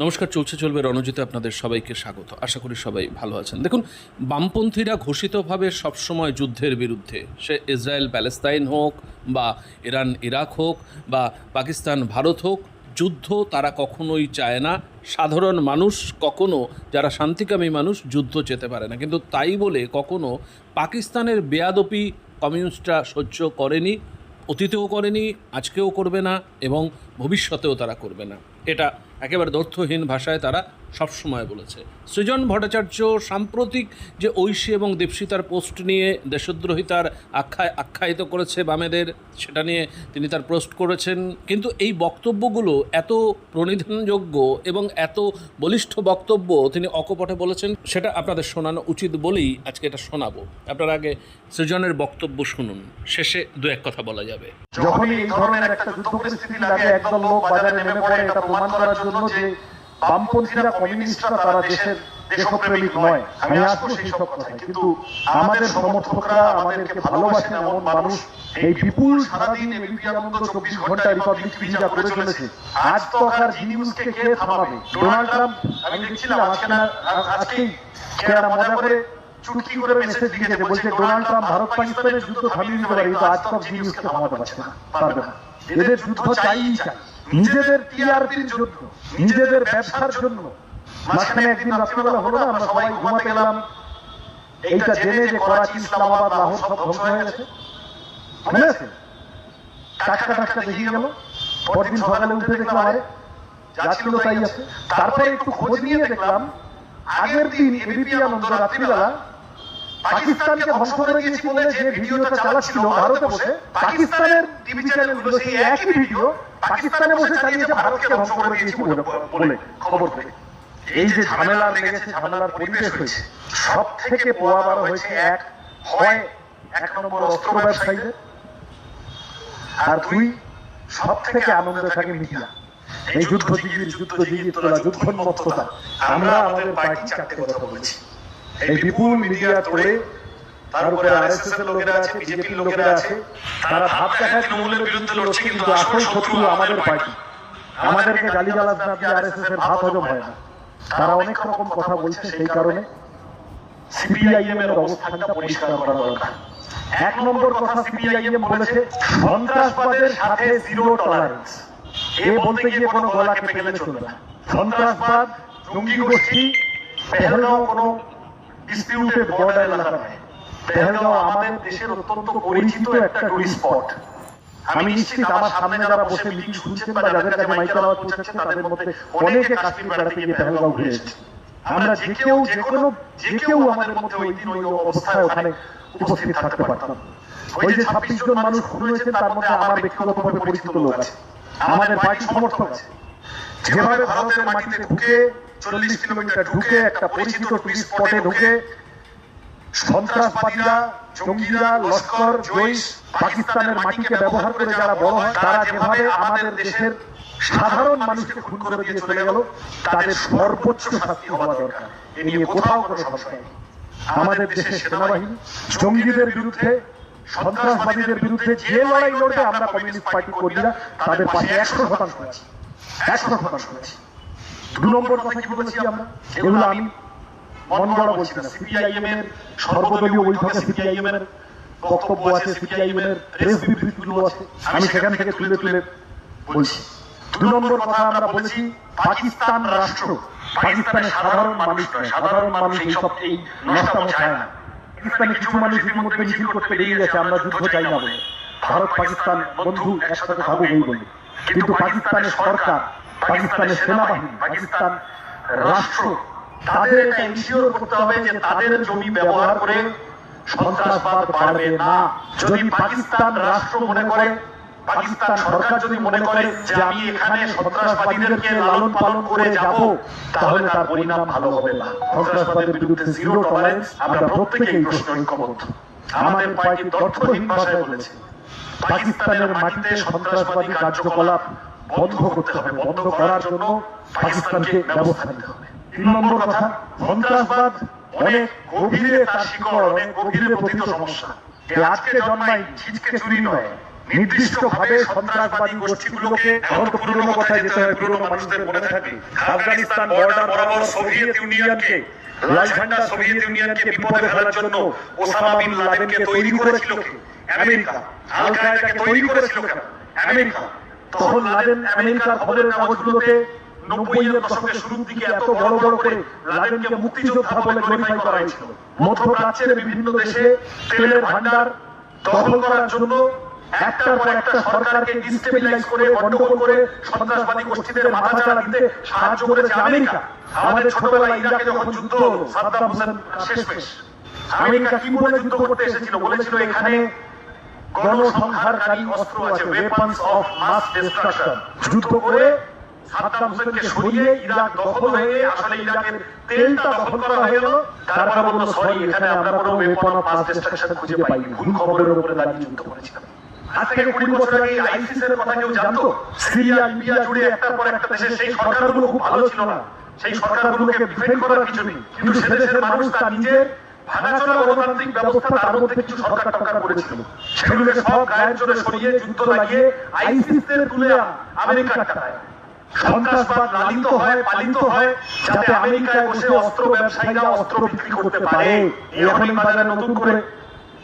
নমস্কার, চলছে, চলবে রণজিতে আপনাদের সবাইকে স্বাগত। আশা করি সবাই ভালো আছেন। দেখুন, বামপন্থীরা ঘোষিতভাবে সবসময় যুদ্ধের বিরুদ্ধে। সে ইসরায়েল, প্যালেস্তাইন হোক বা ইরান, ইরাক হোক বা পাকিস্তান, ভারত হোক, যুদ্ধ তারা কখনোই চায় না। সাধারণ মানুষ কখনো, যারা শান্তিকামী মানুষ, যুদ্ধ যেতে পারে না। কিন্তু তাই বলে কখনো পাকিস্তানের বেয়াদপি কমিউনিস্টরা সহ্য করেনি, অতীতেও করেনি, আজকেও করবে না এবং ভবিষ্যতেও তারা করবে না। এটা একেবারে দর্থহীন ভাষায় তারা সবসময় বলেছে। সৃজন ভট্টাচার্য সাম্প্রতিক যে ঐশী এবং দীপশিতার পোস্ট নিয়ে দেশদ্রোহিতার আখ্যায় আখ্যায়িত করেছে বামেদের, সেটা নিয়ে তিনি তার পোস্ট করেছেন। কিন্তু এই বক্তব্যগুলো এত প্রণিধানযোগ্য এবং এত বলিষ্ঠ বক্তব্য তিনি অকপটে বলেছেন, সেটা আপনাদের শোনানো উচিত বলেই আজকে এটা শোনাবো। আপনার আগে সৃজনের বক্তব্য শুনুন, শেষে দু এক কথা বলা যাবে। যখনই ধরনের একটা যুদ্ধ পরিস্থিতি লাগে লোক বাজারে নেমে পড়ে, এটা প্রমাণ করার জন্য যে বামপন্থীরা কমিউনিস্টরা তারা দেশের দেশপ্রেমিক নয়। আমি আসব সেই সব কথায়। কিন্তু আমাদের সমর্থকরা আমাদেরকে ভালোবাসেন এমন মানুষ এই বিপুল সারাদিন এবিপি আনন্দ চব্বিশ ঘণ্টা রিপাবলিক টিভি যা করে চলেছে আজ তো আর জি নিউজকে কে থামাবে? ডোনাল্ড ট্রাম্প আমি দেখছিলাম আজকে না আজকেই খেয়ারা মজা করে চুটকি করে মেসেজ দিয়েছে বলছে ডোনাল্ড ট্রাম্প ভারত পাকিস্তানের যুদ্ধ থামিয়ে দিতে পারে কিন্তু আজ তো জি নিউজকে থামাতে পারছে না পারবে না। এদের যুদ্ধ চাইই চাই। নিজেদের টিআরপির জন্য, নিজেদের ব্যবসার জন্য। মাঝখানে একদিন রাত্রিবেলা হলো না, আমরা সবাই ঘুমাতে গেলাম। এইটা জেনে যে করাচি, ইসলামাবাদ, লাহোর সব ধ্বংস হয়ে গেছে। মনে আছে? টাটকা টাটকা দেখিয়ে গেল। পরদিন সকালে উঠে দেখলাম, আরে, যা তাই আছে। তারপরে একটু খোঁজ নিয়ে দেখলাম, আগের দিন এবিপি আনন্দ রাত্রিবেলা পাকিস্তানকে ধ্বংস করে দিয়েছি বলে যে ভিডিওটা চালাচ্ছিল ভারতে বসে, পাকিস্তানের টিভি চ্যানেলগুলো সেই একই ভিডিও পাকিস্তানে বসে চালিয়েছে, ভারতকে ধ্বংস করে দিয়েছি বলে খবর থেকে এই যে ঝামেলা লেগেছে, ঝামেলার পরিবেশ হয়েছে সব থেকে পোয়াবার হয়েছে এক, হয় এক নম্বর অস্ত্র ব্যবসায়ীদের, আর দুই সব থেকে আনন্দে থাকে মিডিয়া। এই যুদ্ধ জিগির যুদ্ধ জিগির তোলা যুদ্ধোন্মত্ততা আমরা আমাদের পার্টি চারটে কথা বলেছি। এই বিপুল মিডিয়া করে তার উপরে আরএসএস এর লোকেরা আছে বিজেপির ভাব এর ভাত হজম সন্ত্রাসবাদের সাথে এ বলতে গিয়ে কোনো গলা কেটে গেলে চলবে না। সন্ত্রাসবাদ, জঙ্গি গোষ্ঠী কোনো ডিসপিউটেড বর্ডার এলাকা নয়। পেহেলগাঁও আমাদের দেশের অত্যন্ত পরিচিত একটা টুরিস্ট স্পট আমি নিশ্চিত আমার সামনে যারা বসে মিটিং শুনছেন বা যাদের কাছে আওয়াজ পৌঁছাচ্ছে তাদের মধ্যে অনেকে কাশ্মীর বেড়াতে গিয়ে পেহেলগাঁও ঘুরে এসেছে আমরা যে কেউ যে কোনো যে কেউ আমাদের মধ্যে ওই দিন ওই অবস্থায় ওখানে উপস্থিত থাকতে পারতাম। ওই যে ছাব্বিশ জন মানুষ খুন হয়েছে তার মধ্যে আমার ব্যক্তিগতভাবে পরিচিত লোক আছে। আমাদের পার্টি সমর্থক আছে যেভাবে ভারতের মাটিতে ঢুকে চল্লিশ কিলোমিটার ঢুকে একটা পরিচিত টুরিস্ট স্পটে ঢুকে। সন্ত্রাসবাদীরা জঙ্গিরা লস্কর জৈশ পাকিস্তানের মাটিকে ব্যবহার করে যারা বড় হয় তারা যেভাবে আমাদের দেশের সাধারণ মানুষকে খুন করে দিয়ে চলে গেল তাদের সর্বোচ্চ শাস্তি হওয়া দরকার। এ নিয়ে কোথাও কোনো সংশয় আমাদের দেশের সেনাবাহিনী জঙ্গিদের বিরুদ্ধে সন্ত্রাসবাদীদের বিরুদ্ধে যে লড়াই লড়বে আমরা কমিউনিস্ট পার্টি কর্মীরা তাদের পাশে একশো শতাংশ আছি একশো শতাংশ আছি। দু নম্বর কথা কি বলেছি আমরা? এগুলো আমি মন গড়া বলছি না। সিপিআইএম এর সর্বদলীয় বৈঠকে সিপিআইএম এর বক্তব্য আছে সিপিআইএম এর প্রেস বিবৃতিগুলো আছে, আমি সেখান থেকে তুলে তুলে বলছি। দু নম্বর কথা আমরা বলেছি, পাকিস্তান রাষ্ট্র, পাকিস্তানের সাধারণ মানুষ সাধারণ মানুষ এই সব এই চায় না। পাকিস্তানে কিছু মানুষ ইতিমধ্যে মিছিল করতে গেছে, আমরা যুদ্ধ চাই না বলে। ভারত পাকিস্তান বন্ধু একসাথে থাকব এই বলে। কিন্তু পাকিস্তানের সরকার পাকিস্তানের সেনাবাহিনী পাকিস্তান রাষ্ট্র তাদের এটা ইনশিওর করতে হবে যে তাদের জমি ব্যবহার করে সন্ত্রাসবাদ বাড়বে না। যদি পাকিস্তান রাষ্ট্র মনে করে পাকিস্তান সরকার যদি মনে করে যে আমি এখানে সন্ত্রাসবাদীদেরকে লালন পালন করে যাব তাহলে তার পরিণাম ভালো হবে না। সন্ত্রাসবাদের বিরুদ্ধে জিরো টলারেন্স আমরা প্রত্যেকেই প্রশ্ন ঐক্যবদ্ধ। আমাদের পার্টি তথ্যহীন ভাষায় বলেছে। পাকিস্তানের মাটিতে সন্ত্রাসবাদী কার্যকলাপ বন্ধ করতে হবে বন্ধ করার জন্য পাকিস্তানকে ব্যবস্থা নিতে হবে। তিন নম্বর কথা সন্ত্রাসবাদ অনেক গভীরে তার শিকড় অনেক গভীরে পতিত সমস্যা। এই আজকে জন্মাই ছিচকে চুরি নয়। নির্দিষ্টভাবে সন্ত্রাসবাদী গোষ্ঠীগুলোকে এখন তো পুরনো কথায় যেতে হয় পুরনো মানুষদের মনে থাকে আফগানিস্তান বর্ডার বরাবর সোভিয়েত ইউনিয়নকে। লাল ঝান্ডা সোভিয়েত ইউনিয়নকে বিপদে ফেলার জন্য ওসামা বিন লাদেনকে তৈরি করেছিল আমেরিকা। আল কায়েদাকে তৈরি করেছিল আমেরিকা। তখন লাদেন আমেরিকার খবরের কাগজগুলোতে নব্বই এর দশকের শুরুর দিকে এত বড় বড় করে লাদেনকে মুক্তিযোদ্ধা বলে গ্লোরিফাই করা হয়েছিল। মধ্যপ্রাচ্যের বিভিন্ন দেশে তেলের ভান্ডার দখল করার জন্য একটার পর একটা সরকারকে ডিস্টেবিলাইজ করে গন্ডগোল করে সন্ত্রাসবাদী গোষ্ঠীদের মাথা দিতে সাহায্য করেছে আমেরিকা। আমাদের ছোটবেলায় ইরাকে যখন যুদ্ধ সাদ্দাম হোসেন শেষমেশ আমেরিকা কি বলে যুদ্ধ করতে এসেছিল? বলেছিল এখানে গণসংহারকারী অস্ত্র আছে ওয়েপন্স অফ মাস ডিস্ট্রাকশন যুদ্ধ করে সাদ্দাম হোসেনকে সরিয়ে ইরাক দখল হয়ে আসলে ইরাকের তেলটা দখল করা হয়ে গেল। তারপর বলল সরি এখানে আমরা কোনো ওয়েপন অফ মাস ডিস্ট্রাকশন খুঁজে পাইনি। ভুল খবরের উপরে দাঁড়িয়ে যুদ্ধ করেছিলাম। আজ থেকে কুড়ি বছর আগে আইসিস এর কথা কেউ জানতো? সিরিয়া লিবিয়া জুড়ে একটার পর একটা দেশে সেই সরকারগুলো খুব ভালো ছিল না। সেই সরকারগুলোকে ডিফেন্ড করার কিছু নেই। কিন্তু সে দেশের মানুষ তার নিজের ভাঙাচোরা গণতান্ত্রিক ব্যবস্থা তার মধ্যে কিছু সরকার টরকার করেছিল। সেগুলোকে সব গায়ের জোরে সরিয়ে যুদ্ধ লাগিয়ে আইসিস তুলে আমেরিকার টাকায় সন্ত্রাসবাদ লালিত হয় পালিত হয় যাতে আমেরিকায় বসে অস্ত্র ব্যবসায়ীরা অস্ত্র বিক্রি করতে পারে। এখনই বাজারে নতুন করে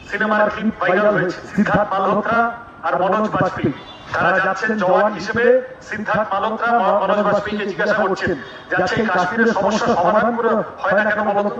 সিনেমার ক্লিপ ভাইরাল হয়েছে। সিদ্ধার্থ মালহোত্রা আর মনোজ বাজপেয়ী। তারা যাচ্ছেন জওয়ান হিসেবে সিদ্ধার্থ মালহোত্রা মনোজ বাজপেয়ীকে জিজ্ঞাসা করছেন। যাচ্ছে কাশ্মীরের সমস্যা সমাধান করে হয় না কেন বলতো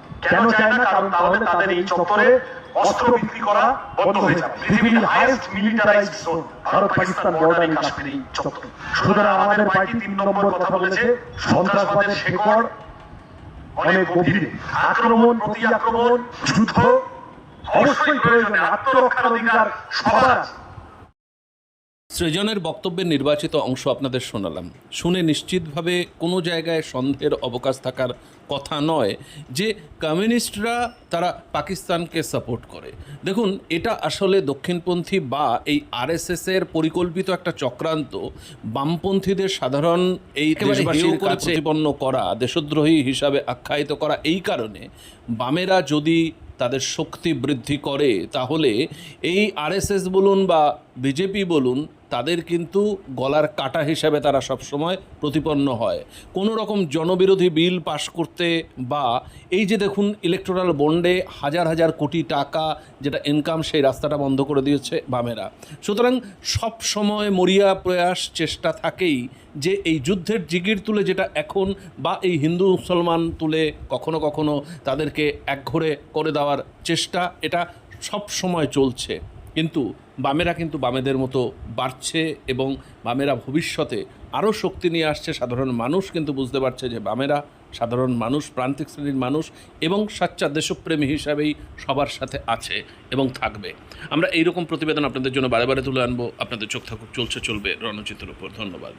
কেন চায় না? কারণ তাহলে তাদের এই চত্বরে অস্ত্র বিক্রি করা বন্ধ হয়ে যাবে। পৃথিবীর highest militarized zone Bharat Pakistan border এই কাশ্মীর। চত্বর। সুতরাং আমাদের পার্টি তিন নম্বর কথা বলেছে সন্ত্রাসবাদের শেকড় অনেক গভীরে। আক্রমণ প্রতি আক্রমণ যুদ্ধ অবশ্যই প্রয়োজন আত্মরক্ষার অধিকার সবার আছে। সৃজনের বক্তব্যের নির্বাচিত অংশ আপনাদের শোনালাম। শুনে নিশ্চিতভাবে কোনো জায়গায় সন্দেহের অবকাশ থাকার কথা নয় যে কমিউনিস্টরা তারা পাকিস্তানকে সাপোর্ট করে। দেখুন এটা আসলে দক্ষিণপন্থী বা এই আরএসএসের পরিকল্পিত একটা চক্রান্ত। বামপন্থীদের সাধারণ এই দেশবাসীর প্রতিপন্ন করা দেশদ্রোহী হিসাবে আখ্যায়িত করা এই কারণে বামেরা যদি তাদের শক্তি বৃদ্ধি করে তাহলে এই আরএসএস বলুন বা বিজেপি বলুন তাদের কিন্তু গলার কাটা হিসাবে তারা সবসময় প্রতিপন্ন হয়। কোনো রকম জনবিরোধী বিল পাশ করতে বা এই যে দেখুন ইলেকট্রাল বন্ডে হাজার হাজার কোটি টাকা যেটা ইনকাম সেই রাস্তাটা বন্ধ করে দিয়েছে বামেরা। সুতরাং সব সময় মরিয়া প্রয়াস চেষ্টা থাকেই যে এই যুদ্ধের জিগির তুলে যেটা এখন বা এই হিন্দু মুসলমান তুলে কখনো কখনো তাদেরকে একঘরে করে দেওয়ার চেষ্টা, এটা সব সময় চলছে। কিন্তু বামেরা কিন্তু বামেদের মতো বাড়ছে এবং বামেরা ভবিষ্যতে আরও শক্তি নিয়ে আসছে। সাধারণ মানুষ কিন্তু বুঝতে পারছে যে বামেরা সাধারণ মানুষ, প্রান্তিক শ্রেণির মানুষ এবং সাচ্চা দেশপ্রেমী হিসাবেই সবার সাথে আছে এবং থাকবে। আমরা এইরকম প্রতিবেদন আপনাদের জন্য বারে বারে তুলে আনব। আপনাদের চোখ থাকুক, চলছে, চলবে রণচিত্রের উপর। ধন্যবাদ।